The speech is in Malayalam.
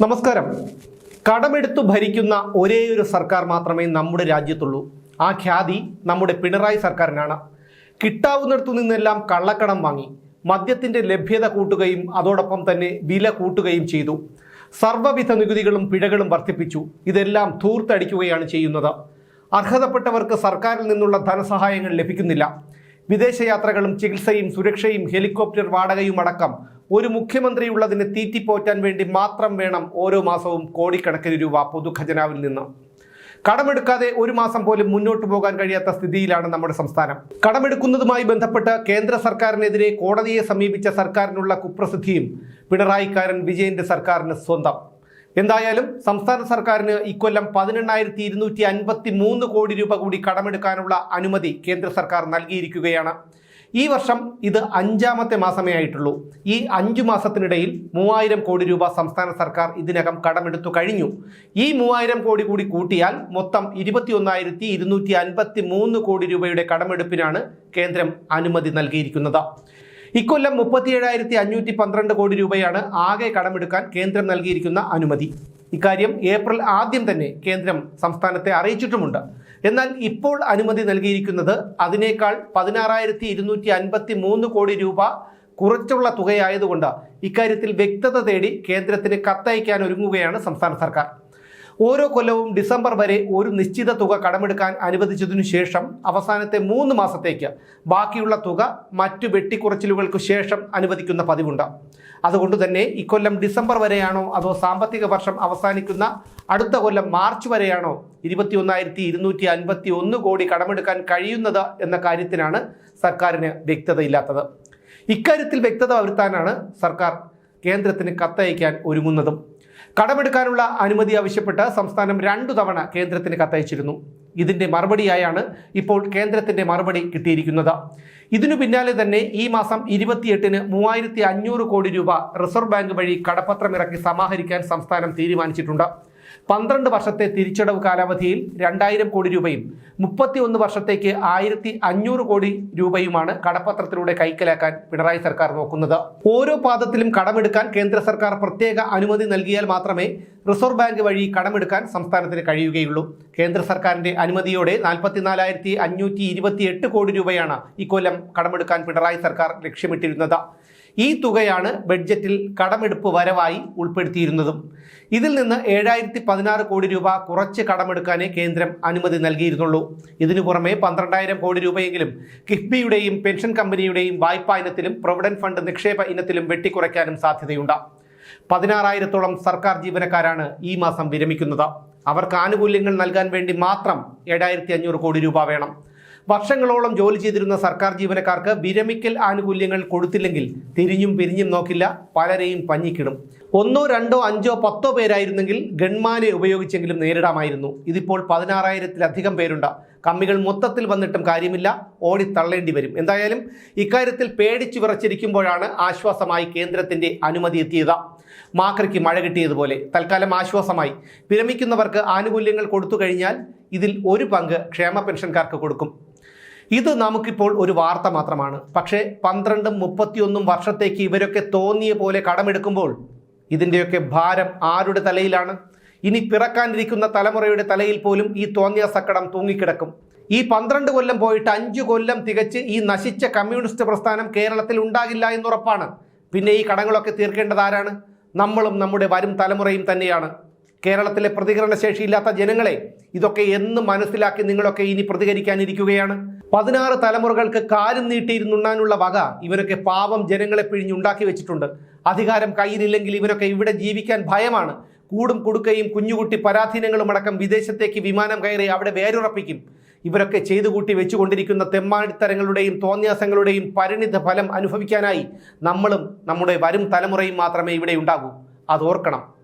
നമസ്കാരം. കടമെടുത്തു ഭരിക്കുന്ന ഒരേ ഒരു സർക്കാർ മാത്രമേ നമ്മുടെ രാജ്യത്തുള്ളൂ. ആ ഖ്യാതി നമ്മുടെ പിണറായി സർക്കാരിനാണ്. കിട്ടാവുന്നിടത്തു നിന്നെല്ലാം കള്ളക്കടം വാങ്ങി മദ്യത്തിന്റെ ലഭ്യത കൂട്ടുകയും അതോടൊപ്പം തന്നെ വില കൂട്ടുകയും ചെയ്തു. സർവവിധ നികുതികളും പിഴകളും വർദ്ധിപ്പിച്ചു. ഇതെല്ലാം തൂർത്തടിക്കുകയാണ് ചെയ്യുന്നത്. അർഹതപ്പെട്ടവർക്ക് സർക്കാരിൽ നിന്നുള്ള ധനസഹായങ്ങൾ ലഭിക്കുന്നില്ല. വിദേശയാത്രകളും ചികിത്സയും സുരക്ഷയും ഹെലികോപ്റ്റർ വാടകയും അടക്കം ഒരു മുഖ്യമന്ത്രി ഉള്ളതിന് തീറ്റിപ്പോറ്റാൻ വേണ്ടി മാത്രം വേണം ഓരോ മാസവും കോടിക്കണക്കിന് രൂപ പൊതുഖജനാവിൽ നിന്ന്. കടമെടുക്കാതെ ഒരു മാസം പോലും മുന്നോട്ട് പോകാൻ കഴിയാത്ത സ്ഥിതിയിലാണ് നമ്മുടെ സംസ്ഥാനം. കടമെടുക്കുന്നതുമായി ബന്ധപ്പെട്ട് കേന്ദ്ര സർക്കാരിനെതിരെ കോടതിയെ സമീപിച്ച സർക്കാരിനുള്ള കുപ്രസിദ്ധിയും പിണറായിക്കാരൻ വിജയന്റെ സർക്കാരിന് സ്വന്തം. എന്തായാലും സംസ്ഥാന സർക്കാരിന് ഇക്കൊല്ലം പതിനെണ്ണായിരത്തി ഇരുന്നൂറ്റി അൻപത്തി മൂന്ന് കോടി രൂപ കൂടി കടമെടുക്കാനുള്ള അനുമതി കേന്ദ്ര സർക്കാർ നൽകിയിരിക്കുകയാണ്. ഈ വർഷം ഇത് അഞ്ചാമത്തെ മാസമേ ആയിട്ടുള്ളൂ. ഈ അഞ്ചു മാസത്തിനിടയിൽ മൂവായിരം കോടി രൂപ സംസ്ഥാന സർക്കാർ ഇതിനകം കടമെടുത്തു കഴിഞ്ഞു. ഈ മൂവായിരം കോടി കൂടി കൂട്ടിയാൽ മൊത്തം ഇരുപത്തിയൊന്നായിരത്തി ഇരുന്നൂറ്റി അൻപത്തി മൂന്ന് കോടി രൂപയുടെ കടമെടുപ്പിനാണ് കേന്ദ്രം അനുമതി നൽകിയിരിക്കുന്നത്. ഇക്കൊല്ലം മുപ്പത്തിയേഴായിരത്തി അഞ്ഞൂറ്റി പന്ത്രണ്ട് കോടി രൂപയാണ് ആകെ കടമെടുക്കാൻ കേന്ദ്രം നൽകിയിരിക്കുന്ന അനുമതി. ഇക്കാര്യം ഏപ്രിൽ ആദ്യം തന്നെ കേന്ദ്രം സംസ്ഥാനത്തെ അറിയിച്ചിട്ടുമുണ്ട്. എന്നാൽ ഇപ്പോൾ അനുമതി നൽകിയിരിക്കുന്നത് അതിനേക്കാൾ പതിനാറായിരത്തി ഇരുന്നൂറ്റി അൻപത്തി മൂന്ന് കോടി രൂപ കുറച്ചുള്ള തുകയായതുകൊണ്ട് ഇക്കാര്യത്തിൽ വ്യക്തത തേടി കേന്ദ്രത്തിന് കത്തയക്കാൻ ഒരുങ്ങുകയാണ് സംസ്ഥാന സർക്കാർ. ഓരോ കൊല്ലവും ഡിസംബർ വരെ ഒരു നിശ്ചിത തുക കടമെടുക്കാൻ അനുവദിച്ചതിനു ശേഷം അവസാനത്തെ മൂന്ന് മാസത്തേക്ക് ബാക്കിയുള്ള തുക മറ്റു വെട്ടിക്കുറച്ചിലുകൾക്ക് ശേഷം അനുവദിക്കുന്ന പതിവുണ്ട്. അതുകൊണ്ട് തന്നെ ഇക്കൊല്ലം ഡിസംബർ വരെയാണോ അതോ സാമ്പത്തിക വർഷം അവസാനിക്കുന്ന അടുത്ത കൊല്ലം മാർച്ച് വരെയാണോ ഇരുപത്തി ഒന്നായിരത്തി ഇരുന്നൂറ്റി അൻപത്തി ഒന്ന് കോടി കടമെടുക്കാൻ കഴിയുന്നത് എന്ന കാര്യത്തിനാണ് സർക്കാരിന് വ്യക്തതയില്ലാത്തത്. ഇക്കാര്യത്തിൽ വ്യക്തത വരുത്താനാണ് സർക്കാർ കേന്ദ്രത്തിന് കത്തയക്കാൻ ഒരുങ്ങുന്നതും. കടമെടുക്കാനുള്ള അനുമതി ആവശ്യപ്പെട്ട് സംസ്ഥാനം രണ്ടു തവണ കേന്ദ്രത്തിന് കത്തയച്ചിരുന്നു. ഇതിന്റെ മറുപടിയായാണ് ഇപ്പോൾ കേന്ദ്രത്തിന്റെ മറുപടി കിട്ടിയിരിക്കുന്നത്. ഇതിനു പിന്നാലെ തന്നെ ഈ മാസം ഇരുപത്തിയെട്ടിന് മൂവായിരത്തി അഞ്ഞൂറ് കോടി രൂപ റിസർവ് ബാങ്ക് വഴി കടപ്പത്രം ഇറക്കി സമാഹരിക്കാൻ സംസ്ഥാനം തീരുമാനിച്ചിട്ടുണ്ട്. പന്ത്രണ്ട് വർഷത്തെ തിരിച്ചടവ് കാലാവധിയിൽ രണ്ടായിരം കോടി രൂപയും മുപ്പത്തി ഒന്ന് വർഷത്തേക്ക് ആയിരത്തി അഞ്ഞൂറ് കോടി രൂപയുമാണ് കടപ്പത്രത്തിലൂടെ കൈക്കലാക്കാൻ പിണറായി സർക്കാർ നോക്കുന്നത്. ഓരോ പാദത്തിലും കടമെടുക്കാൻ കേന്ദ്ര സർക്കാർ പ്രത്യേക അനുമതി നൽകിയാൽ മാത്രമേ റിസർവ് ബാങ്ക് വഴി കടമെടുക്കാൻ സംസ്ഥാനത്തിന് കഴിയുകയുള്ളൂ. കേന്ദ്ര സർക്കാരിന്റെ അനുമതിയോടെ നാൽപ്പത്തിനാലായിരത്തി അഞ്ഞൂറ്റി ഇരുപത്തിയെട്ട് കോടി രൂപയാണ് ഇക്കൊല്ലം കടമെടുക്കാൻ പിണറായി സർക്കാർ ലക്ഷ്യമിട്ടിരുന്നത്. ഈ തുകയാണ് ബഡ്ജറ്റിൽ കടമെടുപ്പ് വരവായി ഉൾപ്പെടുത്തിയിരുന്നതും. ഇതിൽ നിന്ന് ഏഴായിരത്തി പതിനാറ് കോടി രൂപ കുറച്ച് കടമെടുക്കാനേ കേന്ദ്രം അനുമതി നൽകിയിരുന്നുള്ളൂ. ഇതിനു പുറമെ പന്ത്രണ്ടായിരം കോടി രൂപയെങ്കിലും കിഫ്ബിയുടെയും പെൻഷൻ കമ്പനിയുടെയും വായ്പാ ഇനത്തിലും പ്രൊവിഡന്റ് ഫണ്ട് നിക്ഷേപ ഇനത്തിലും വെട്ടിക്കുറയ്ക്കാനും സാധ്യതയുണ്ട്. പതിനാറായിരത്തോളം സർക്കാർ ജീവനക്കാരാണ് ഈ മാസം വിരമിക്കുന്നത്. അവർക്ക് ആനുകൂല്യങ്ങൾ നൽകാൻ വേണ്ടി മാത്രം ഏഴായിരത്തി അഞ്ഞൂറ് കോടി രൂപ വേണം. വർഷങ്ങളോളം ജോലി ചെയ്തിരുന്ന സർക്കാർ ജീവനക്കാർക്ക് വിരമിക്കൽ ആനുകൂല്യങ്ങൾ കൊടുത്തില്ലെങ്കിൽ തിരിഞ്ഞും പിരിഞ്ഞും നോക്കില്ല പലരെയും പഞ്ഞിക്കിടും. ഒന്നോ രണ്ടോ അഞ്ചോ പത്തോ പേരായിരുന്നെങ്കിൽ ഗൺമാനെ ഉപയോഗിച്ചെങ്കിലും നേരിടാമായിരുന്നു. ഇതിപ്പോൾ പതിനാറായിരത്തിലധികം പേരുണ്ട്. കമ്മികൾ മൊത്തത്തിൽ വന്നിട്ടും കാര്യമില്ല. ഓടിത്തള്ളേണ്ടി വരും. എന്തായാലും ഇക്കാര്യത്തിൽ പേടിച്ചു വിറച്ചിരിക്കുമ്പോഴാണ് ആശ്വാസമായി കേന്ദ്രത്തിന്റെ അനുമതി എത്തിയത്. മാക്രിക്ക് മഴ കിട്ടിയതുപോലെ. തൽക്കാലം ആശ്വാസമായി. വിരമിക്കുന്നവർക്ക് ആനുകൂല്യങ്ങൾ കൊടുത്തു കഴിഞ്ഞാൽ ഇതിൽ ഒരു പങ്ക് ക്ഷേമ പെൻഷൻകാർക്ക് കൊടുക്കും. ഇത് നമുക്കിപ്പോൾ ഒരു വാർത്ത മാത്രമാണ്. പക്ഷേ പന്ത്രണ്ടും മുപ്പത്തിയൊന്നും വർഷത്തേക്ക് ഇവരൊക്കെ തോന്നിയ പോലെ കടമെടുക്കുമ്പോൾ ഇതിന്റെയൊക്കെ ഭാരം ആരുടെ തലയിലാണ്? ഇനി പിറക്കാനിരിക്കുന്ന തലമുറയുടെ തലയിൽ പോലും ഈ തോന്നിയ സക്കടം തൂങ്ങിക്കിടക്കും. ഈ പന്ത്രണ്ട് കൊല്ലം പോയിട്ട് അഞ്ചു കൊല്ലം തികച്ച് ഈ നശിച്ച കമ്മ്യൂണിസ്റ്റ് പ്രസ്ഥാനം കേരളത്തിൽ ഉണ്ടാകില്ല എന്നുറപ്പാണ്. പിന്നെ ഈ കടങ്ങളൊക്കെ തീർക്കേണ്ടത് ആരാണ്? നമ്മളും നമ്മുടെ വരും തലമുറയും തന്നെയാണ്. കേരളത്തിലെ പ്രതികരണ ശേഷിയില്ലാത്ത ജനങ്ങളെ ഇതൊക്കെ എന്ന് മനസ്സിലാക്കി നിങ്ങളൊക്കെ ഇനി പ്രതികരിക്കാനിരിക്കുകയാണ്. പതിനാറ് തലമുറകൾക്ക് കാലും നീട്ടിയിരുന്നുണ്ണാനുള്ള വക ഇവരൊക്കെ പാവം ജനങ്ങളെ പിഴിഞ്ഞുണ്ടാക്കി വെച്ചിട്ടുണ്ട്. അധികാരം കയ്യിലില്ലെങ്കിൽ ഇവരൊക്കെ ഇവിടെ ജീവിക്കാൻ ഭയമാണ്. കൂടും കുടുക്കയും കുഞ്ഞുകുട്ടി പരാധീനങ്ങളും അടക്കം വിദേശത്തേക്ക് വിമാനം കയറി അവിടെ വേരുറപ്പിക്കും. ഇവരൊക്കെ ചെയ്തു കൂട്ടി വെച്ചുകൊണ്ടിരിക്കുന്ന തെമ്മാടിത്തരങ്ങളുടെയും തോന്യാസങ്ങളുടെയും പരിണിത ഫലം അനുഭവിക്കാനായി നമ്മളും നമ്മുടെ വരും തലമുറയും മാത്രമേ ഇവിടെ ഉണ്ടാകൂ. അതോർക്കണം.